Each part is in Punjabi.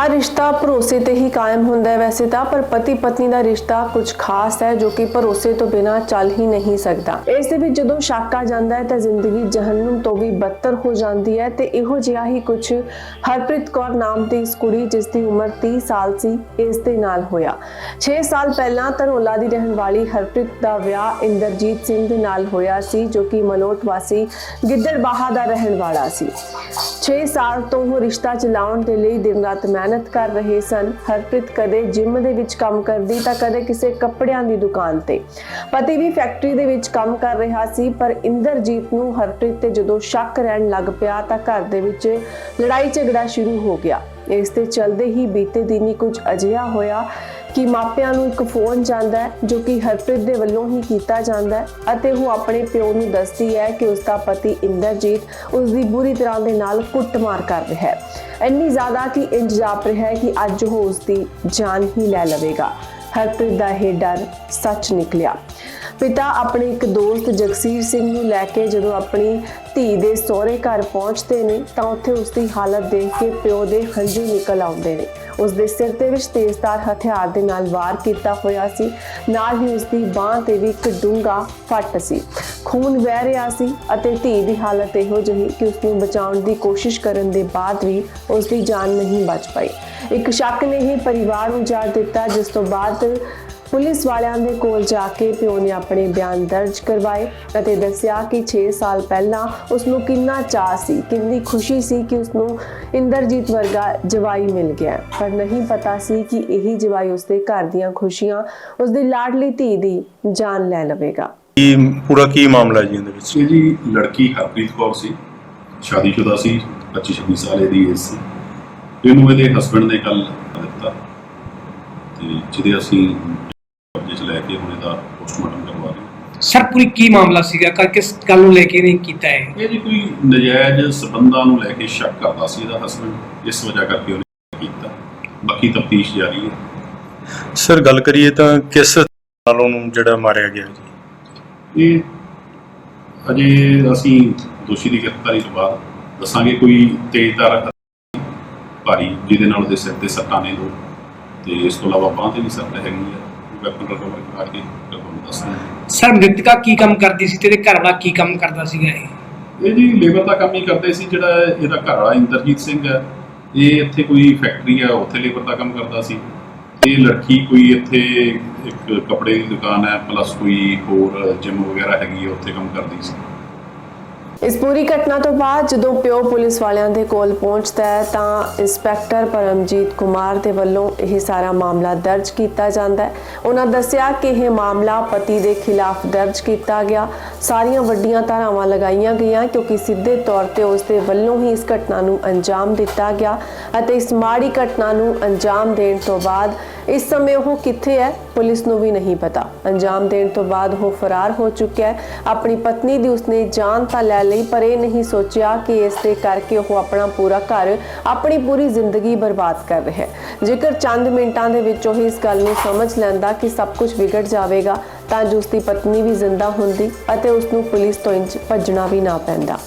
ਹਰ ਰਿਸ਼ਤਾ ਭਰੋਸੇ ਤੇ ਹੀ ਕਾਇਮ ਹੁੰਦਾ ਹੈ। ਵੈਸੇ ਤਾਂ ਪਰ ਪਤੀ ਪਤਨੀ ਦਾ ਰਿਸ਼ਤਾ ਕੁਝ ਖਾਸ ਹੈ ਜੋ ਕਿ ਭਰੋਸੇ ਤੋਂ ਬਿਨਾ ਚੱਲ ਹੀ ਨਹੀਂ ਸਕਦਾ। ਇਸ ਦੇ ਵਿੱਚ ਜਦੋਂ ਸ਼ੱਕ ਆ ਜਾਂਦਾ ਹੈ ਤਾਂ ਜ਼ਿੰਦਗੀ ਜਹੰਨਮ ਤੋਂ ਵੀ ਬੱਤਰ ਹੋ ਜਾਂਦੀ ਹੈ ਤੇ ਇਹੋ ਜਿਹਾ ਹੀ ਕੁਝ ਹਰਪ੍ਰੀਤ ਕੌਰ ਨਾਮ ਦੀ ਇਸ ਕੁੜੀ ਜਿਸ ਦੀ ਉਮਰ 30 ਸਾਲ ਸੀ, ਇਸ ਦੇ ਨਾਲ ਹੋਇਆ। 6 ਸਾਲ ਪਹਿਲਾਂ ਧਨੌਲਾ ਦੀ ਰਹਿਣ ਵਾਲੀ ਹਰਪ੍ਰੀਤ ਦਾ ਵਿਆਹ ਇੰਦਰਜੀਤ ਸਿੰਘ ਦੇ ਨਾਲ ਹੋਇਆ ਸੀ, ਜੋ ਕਿ ਮਲੋਟ ਵਾਸੀ ਗਿੱਦੜਬਾਹਾ ਦਾ ਰਹਿਣ ਵਾਲਾ ਸੀ। 6 ਸਾਲ ਤੋਂ ਉਹ ਰਿਸ਼ਤਾ ਚਲਾਉਣ ਦੇ ਲਈ ਦਿਨ ਰਾਤ ਮਿਹਨਤ ਕਰ ਰਹੇ ਸਨ। ਹਰਪ੍ਰੀਤ ਕਦੇ ਜਿਮ ਦੇ ਵਿੱਚ ਕੰਮ ਕਰਦੀ ਤਾਂ ਕਦੇ ਕਿਸੇ ਕੱਪੜਿਆਂ ਦੀ ਦੁਕਾਨ ਤੇ। ਪਤੀ ਵੀ ਫੈਕਟਰੀ ਦੇ ਵਿੱਚ ਕੰਮ ਕਰ ਰਿਹਾ ਸੀ, ਪਰ ਇੰਦਰਜੀਤ ਨੂੰ ਹਰਪ੍ਰੀਤ ਤੇ ਜਦੋਂ ਸ਼ੱਕ ਰਹਿਣ ਲੱਗ ਪਿਆ ਤਾਂ ਘਰ ਦੇ ਵਿੱਚ ਲੜਾਈ ਝਗੜਾ ਸ਼ੁਰੂ ਹੋ ਗਿਆ। ਇਸ ਦੇ ਚਲਦੇ ਹੀ ਬੀਤੇ ਦਿਨੀ ਕੁਝ ਅਜਿਹਾ ਹੋਇਆ ਕਿ ਮਾਪਿਆਂ ਨੂੰ ਇੱਕ ਫੋਨ ਜਾਂਦਾ ਹੈ, ਜੋ ਕਿ ਹਰਪ੍ਰੀਤ ਦੇ ਵੱਲੋਂ ਹੀ ਕੀਤਾ ਜਾਂਦਾ ਹੈ ਅਤੇ ਉਹ ਆਪਣੇ ਪਿਓ ਨੂੰ ਦੱਸਦੀ ਹੈ ਕਿ ਉਸ ਦਾ ਪਤੀ ਇੰਦਰਜੀਤ ਉਸ ਦੀ ਬੁਰੀ ਤਰ੍ਹਾਂ ਦੇ ਨਾਲ ਕੁੱਟਮਾਰ ਕਰ ਰਿਹਾ ਹੈ। ਇੰਨੀ ਜ਼ਿਆਦਾ ਕਿ ਇੰਜ ਜਾਪ ਰਿਹਾ ਹੈ ਕਿ ਅੱਜ ਉਹ ਉਸ ਦੀ ਜਾਨ ਹੀ ਲੈ ਲਵੇਗਾ। ਹਰਪ੍ਰੀਤ ਦਾ ਇਹ ਡਰ ਸੱਚ ਨਿਕਲਿਆ। ਪਿਤਾ ਆਪਣੇ ਇੱਕ ਦੋਸਤ ਜਗਸੀਰ ਸਿੰਘ ਨੂੰ ਲੈ ਕੇ ਜਦੋਂ ਆਪਣੀ ਧੀ ਦੇ ਸਹੁਰੇ ਘਰ ਪਹੁੰਚਦੇ ਨੇ ਤਾਂ ਉੱਥੇ ਉਸ ਦੀ ਹਾਲਤ ਦੇਖ ਕੇ ਪਿਓ ਦੇ ਹੰਝੂ ਨਿਕਲ ਆਉਂਦੇ ਨੇ। ਉਸ ਦੇ ਸਿਰ ਦੇ ਵਿੱਚ ਤੇਜ਼ਧਾਰ ਹਥਿਆਰ ਦੇ ਨਾਲ ਵਾਰ ਕੀਤਾ ਹੋਇਆ ਸੀ। ਨਾਲ ਹੀ ਉਸ ਦੀ ਬਾਹ ਤੇ ਵੀ ਇੱਕ ਡੂੰਘਾ ਫੱਟ ਸੀ। ਖੂਨ ਵਹਿ ਰਿਹਾ ਸੀ ਅਤੇ ਧੀ ਦੀ ਹਾਲਤ ਇਹੋ ਜਿਹੀ ਕਿ ਉਸ ਨੂੰ ਬਚਾਉਣ ਦੀ ਕੋਸ਼ਿਸ਼ ਕਰਨ ਦੇ ਬਾਅਦ ਵੀ ਉਸ ਦੀ ਜਾਨ ਨਹੀਂ ਬਚ ਪਾਈ। ਇੱਕ ਸ਼ੱਕ ਨੇ ਹੀ ਪਰਿਵਾਰ ਨੂੰ ਜਾ ਦਿੱਤਾ, ਜਿਸ ਤੋਂ ਬਾਅਦ ਪੁਲਿਸ ਵਾਲਿਆਂ ਦੇ ਕੋਲ ਜਾ ਕੇ ਪਿਓ ਨੇ ਆਪਣੇ ਬਿਆਨ ਦਰਜ ਕਰਵਾਏ ਅਤੇ ਦੱਸਿਆ ਕਿ 6 ਸਾਲ ਪਹਿਲਾਂ ਉਸ ਨੂੰ ਕਿੰਨਾ ਚਾਅ ਸੀ ਕਿੰਨੀ ਖੁਸ਼ੀ ਸੀ ਕਿ ਉਸ ਨੂੰ ਇੰਦਰਜੀਤ ਵਰਗਾ ਜਵਾਈ ਮਿਲ ਗਿਆ। ਪਰ ਨਹੀਂ ਪਤਾ ਸੀ ਕਿ ਇਹੀ ਜਵਾਈ ਉਸ ਦੇ ਘਰ ਦੀਆਂ ਖੁਸ਼ੀਆਂ ਉਸ ਦੀ ਲਾਡਲੀ ਧੀ ਦੀ ਜਾਨ ਲੈ ਲਵੇਗਾ। ਕੀ ਪੂਰਾ ਕੀ ਮਾਮਲਾ ਜੀ ਇਹਦੇ ਵਿੱਚ? ਜੀ ਲੜਕੀ ਹਰਪ੍ਰੀਤ ਕੌਰ ਸੀ ਸ਼ਾਦੀशुदा ਸੀ 25 26 ਸਾਲ ਦੀ ਏਜ ਸੀ। ਇਹਨੂੰ ਇਹਦੇ ਹਸਬੰਡ ਨੇ ਕੱਲ ਦਿੱਤਾ। ਤੇ ਜਿਹਦੇ ਅਸੀਂ ਲੈ ਕੇ ਹੁਣ ਇਹਦਾ ਪੋਸਟਮਾਰਟਮ ਕਰਵਾ ਰਹੇ ਹਾਂ। ਸਰ ਪੂਰੀ ਕੀ ਮਾਮਲਾ ਸੀਗਾ? ਕਰ ਕਿਸ ਗੱਲ ਨੂੰ ਲੈ ਕੇ ਨਹੀਂ ਕੀਤਾ ਹੈ ਇਹ ਜੀ ਕੋਈ ਨਜਾਇਜ਼ ਸਬੰਧਾਂ ਨੂੰ ਲੈ ਕੇ ਸ਼ੱਕ ਕਰਦਾ ਸੀ ਇਹਦਾ ਹਸਬੰਡ ਇਸ ਵਜ੍ਹਾ ਕਰਕੇ ਉਹਨੇ ਕੀਤਾ। ਬਾਕੀ ਤਫਤੀਸ਼ ਜਾਰੀ ਹੈ। ਸਰ ਗੱਲ ਕਰੀਏ ਤਾਂ ਕਿਸ ਨਾਲ ਉਹਨੂੰ ਜਿਹੜਾ ਮਾਰਿਆ ਗਿਆ ਜੀ? ਇਹ ਅਜੇ ਅਸੀਂ ਦੋਸ਼ੀ ਦੀ ਗ੍ਰਿਫਤਾਰੀ ਤੋਂ ਬਾਅਦ ਦੱਸਾਂਗੇ ਕੋਈ ਤੇਜ਼ਧਾਰ ਹਥਿਆਰ ਭਾਰੀ ਜਿਹਦੇ ਨਾਲ ਉਹਦੇ ਸਿਰ ਤੇ ਸੱਟਾਂ ਨੇ ਦੋ ਤੇ ਇਸ ਤੋਂ ਇਲਾਵਾ ਬਾਂਹ ਤੇ ਵੀ ਸੱਟ ਹੈਗੀ ਆ। ਵੈਪਨ ਰਿਕਵਰ ਕਰਾ ਕੇ ਫਿਰ ਤੁਹਾਨੂੰ ਦੱਸਾਂਗੇ ਸਰ, ਮ੍ਰਿਤਕਾ ਕੀ ਕੰਮ ਕਰਦੀ ਸੀ? ਤੇ ਇਹਦੇ ਘਰ ਵਾਲਾ ਕੀ ਕੰਮ ਕਰਦਾ ਸੀਗਾ ਇਹ? ਇਹ ਜੀ ਲੇਬਰ ਦਾ ਕੰਮ ਹੀ ਕਰਦੇ ਸੀ, ਜਿਹੜਾ ਇਹਦਾ ਘਰ ਵਾਲਾ ਇੰਦਰਜੀਤ ਸਿੰਘ ਹੈ। ਇਹ ਇੱਥੇ ਕੋਈ ਫੈਕਟਰੀ ਹੈ, ਉੱਥੇ ਲੇਬਰ ਦਾ ਕੰਮ ਕਰਦਾ ਸੀ। ਇਹ ਲੜਕੀ ਕੋਈ ਇੱਥੇ ਇੱਕ ਕੱਪੜੇ ਦੀ ਦੁਕਾਨ ਹੈ ਪਲੱਸ ਕੋਈ ਹੋਰ ਜਿਮ ਵਗੈਰਾ ਹੈਗੀ ਹੈ, ਉੱਥੇ ਕੰਮ ਕਰਦੀ ਸੀ। ਇਸ ਪੂਰੀ ਘਟਨਾ ਤੋਂ ਬਾਅਦ ਜਦੋਂ ਪਿਓ ਪੁਲਿਸ ਵਾਲਿਆਂ ਦੇ ਕੋਲ ਪਹੁੰਚਦਾ ਹੈ, ਤਾਂ ਇੰਸਪੈਕਟਰ ਪਰਮਜੀਤ ਕੁਮਾਰ ਦੇ ਵੱਲੋਂ ਇਹ ਸਾਰਾ ਮਾਮਲਾ ਦਰਜ ਕੀਤਾ ਜਾਂਦਾ ਹੈ। ਉਹਨਾਂ ਦੱਸਿਆ ਕਿ ਇਹ ਮਾਮਲਾ ਪਤੀ ਦੇ ਖਿਲਾਫ ਦਰਜ ਕੀਤਾ ਗਿਆ। ਸਾਰੀਆਂ ਵੱਡੀਆਂ ਧਾਰਾਵਾਂ ਲਗਾਈਆਂ ਗਈਆਂ ਕਿਉਂਕਿ ਸਿੱਧੇ ਤੌਰ ਤੇ ਉਸ ਦੇ ਵੱਲੋਂ ਹੀ ਇਸ ਘਟਨਾ ਨੂੰ ਅੰਜਾਮ ਦਿੱਤਾ ਗਿਆ ਅਤੇ ਇਸ ਮਾੜੀ ਘਟਨਾ ਨੂੰ ਅੰਜਾਮ ਦੇਣ ਤੋਂ ਬਾਅਦ ਇਸ ਸਮੇਂ ਉਹ ਕਿੱਥੇ ਹੈ? ਪੁਲਿਸ ਨੂੰ ਵੀ ਨਹੀਂ ਪਤਾ। ਅੰਜਾਮ ਦੇਣ ਤੋਂ ਬਾਅਦ ਉਹ ਫਰਾਰ ਹੋ ਚੁੱਕਿਆ ਹੈ। ਆਪਣੀ ਪਤਨੀ ਦੀ ਉਸਨੇ ਜਾਨ ਤਾਂ ਲੈ ਲਈ, ਪਰ ਇਹ ਨਹੀਂ ਸੋਚਿਆ ਕਿ ਇਸ ਦੇ ਕਰਕੇ ਉਹ ਆਪਣਾ ਪੂਰਾ ਘਰ, ਆਪਣੀ ਪੂਰੀ ਜ਼ਿੰਦਗੀ ਬਰਬਾਦ ਕਰ ਰਿਹਾ ਹੈ। ਜੇਕਰ ਚੰਦ ਮਿੰਟਾਂ ਦੇ ਵਿੱਚ ਉਹ ਇਸ ਗੱਲ ਨੂੰ ਸਮਝ ਲੈਂਦਾ ਕਿ ਸਭ ਕੁਝ ਵਿਗੜ ਜਾਵੇਗਾ, ਤਾਂ ਜੋ ਉਸਦੀ ਪਤਨੀ ਵੀ ਜ਼ਿੰਦਾ ਹੁੰਦੀ ਅਤੇ ਉਸ ਨੂੰ ਪੁਲਿਸ ਤੋਂ ਇੰਜ ਭੱਜਣਾ ਵੀ ਨਾ ਪੈਂਦਾ।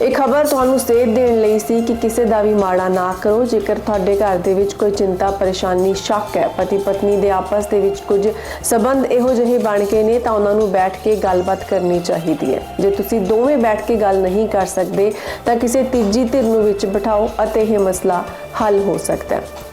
ਇਹ ਖਬਰ ਤੁਹਾਨੂੰ ਸੇਧ ਦੇਣ ਲਈ ਸੀ ਕਿ ਕਿਸੇ ਦਾ ਵੀ ਮਾੜਾ ਨਾ ਕਰੋ। ਜੇਕਰ ਤੁਹਾਡੇ ਘਰ ਦੇ ਵਿੱਚ ਕੋਈ ਚਿੰਤਾ, ਪਰੇਸ਼ਾਨੀ, ਸ਼ੱਕ ਹੈ ਪਤੀ ਪਤਨੀ ਦੇ ਆਪਸ ਦੇ ਵਿੱਚ ਕੁਝ ਸਬੰਧ ਇਹੋ ਜਿਹੇ ਬਣ ਕੇ ਨੇ, ਤਾਂ ਉਹਨਾਂ ਨੂੰ ਬੈਠ ਕੇ ਗੱਲਬਾਤ ਕਰਨੀ ਚਾਹੀਦੀ ਹੈ। ਜੇ ਤੁਸੀਂ ਦੋਵੇਂ ਬੈਠ ਕੇ ਗੱਲ ਨਹੀਂ ਕਰ ਸਕਦੇ, ਤਾਂ ਕਿਸੇ ਤੀਜੀ ਧਿਰ ਨੂੰ ਵਿੱਚ ਬਿਠਾਓ ਅਤੇ ਇਹ ਮਸਲਾ ਹੱਲ ਹੋ ਸਕਦਾ ਹੈ।